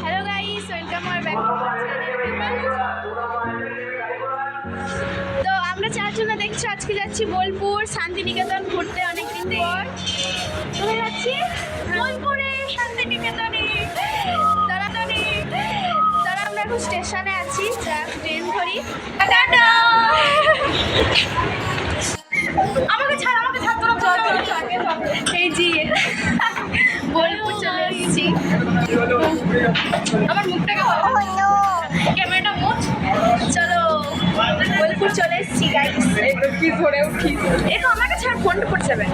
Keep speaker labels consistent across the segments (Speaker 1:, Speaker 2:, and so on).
Speaker 1: Hello guys welcome তো আমরা চারজনে দেখছ, আজকে যাচ্ছি বোলপুর, শান্তিনিকেতন ঘুরতে অনেকদিন পর। কোথায় শান্তিনিকেতনে। তাড়াতাড়ি এখন স্টেশনে আছি যা ট্রেন ধরি। টাটা আমাকে ছাড় আমাকে ছাড় তোরা এই জি বোলপুর চলে এসেছি। আমার মুখটাকে ক্যামেরাটা মোচ চলো বোলপুর চলে এসেছি গাইস কি ধরে উঠি একটু আমাকে ছাড় ফোনটা করতে যাবে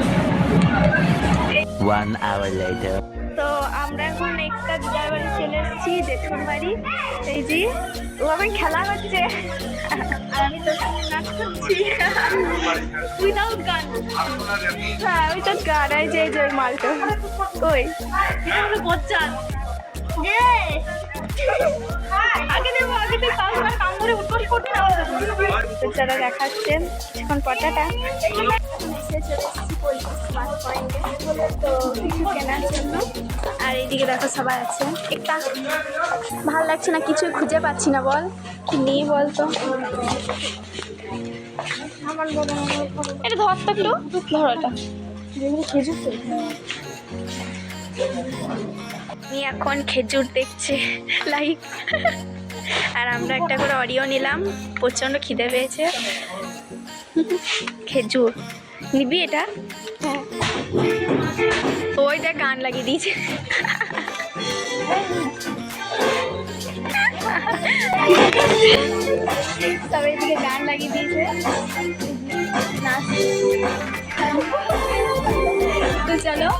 Speaker 2: One hour later.
Speaker 1: তো আমরা এখন একটা দিদার বাড়ি চলে এসেছি জেঠুর বাড়ি এই যে ওভাবে খেলা হচ্ছে আমি তো নাচ করছি। উইদাউট গান। হ্যাঁ উইদাউট গান। এই যে যে মালটা। ওই বচ্চান আগে দেবো আগে দেবো। কাম ধরে উঠবস করতে দেখাচ্ছেন, এখন পটাটা কিছু আর এইদিকে দেখো সবাই আছে। একটা ভালো লাগছে না, কিছুই খুঁজে পাচ্ছি না, বল। কি নেই বল তো? এটা ধর তো একটু। ধর এখন খেজুর দেখছি লাইক আর আমরা একটা করে অডিও নিলাম। প্রচণ্ড খিদে পেয়েছে। খেজুর। নিবি এটা? গান লাগিয়ে দিয়েছে। তবে এদিকে গান লাগিয়ে দিয়েছে। নাচ। তো চলো.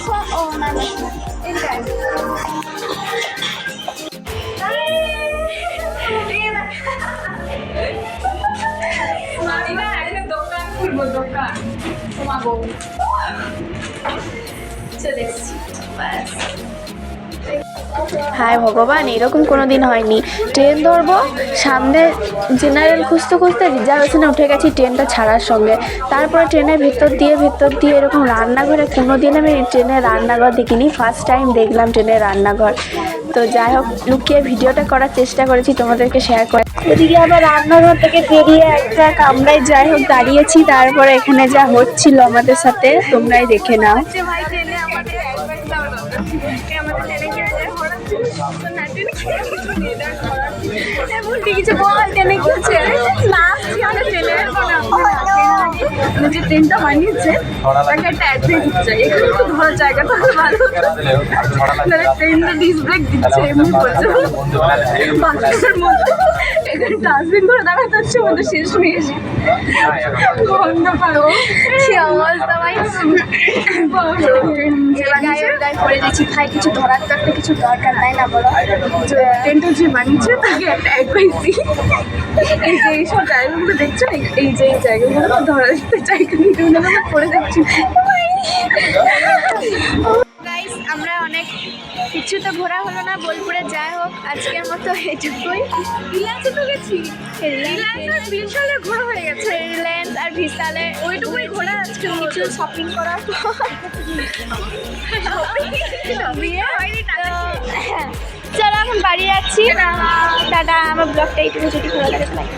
Speaker 1: This one, oh, no, no. It's guys. দোকান খুলবো দোকান তোমাগো চলে এসেছি ব্যাস হায় ভগবান, এরকম কোনো দিন হয়নি। ট্রেন ধরবো, সামনে জেনারেল খুঁজতে খুঁজতে রিজার্ভেশনে উঠে গেছি ট্রেনটা ছাড়ার সঙ্গে। তারপরে ট্রেনের ভেতর দিয়ে ভেতর দিয়ে এরকম রান্নাঘরে কোনো দিন আমি ট্রেনের রান্নাঘর দেখিনি ফার্স্ট টাইম দেখলাম ট্রেনের রান্নাঘর। তো যাই হোক, লুকিয়ে ভিডিওটা করার চেষ্টা করেছি, তোমাদেরকে শেয়ার করে ওদিকে আবার রান্নাঘর থেকে বেরিয়ে একটা কামরায় যাই হোক দাঁড়িয়েছি, তারপরে এখানে যা হচ্ছিল আমাদের সাথে, তোমরাই দেখে নাও। যে ট্রেনটা বানিয়েছে তাকে একটা অ্যাড্রেস দিচ্ছে এখানে তো ধরার জায়গাটা ভালো। মানে ট্রেনটা ডিস ব্রেক দিচ্ছে এমনি বলছে। বাচ্চাদের মধ্যে। ডাস্টবিন করে দাঁড়াতে হচ্ছে, আমাদের শেষ হয়ে বন্ধ পারো। সে অবস্থা ভাই কিছু ধরার একটা কিছু দরকার এই যে এইসব জায়গাগুলো দেখছ এই- যে এই জায়গাগুলো ধরার জায়গা নিতে আমরা পড়ে গাইস আমরা অনেক কিছু তো ঘোরা হলো না বোলপুরে যাই হোক আজকের মতো এটুকুই। রিলায়েন্সে তো গেছি। রিলায়েন্স বিশালে ঘোরা হয়ে গেছে। রিলায়েন্স আর বিশালে ওইটুকুই ঘোরা আজকে কিছু শপিং করার হয়নি চলো এখন বাড়ি যাচ্ছি। টাটা। আমার ব্লগটা এইটুকু যদি ভালো লাগে লাইক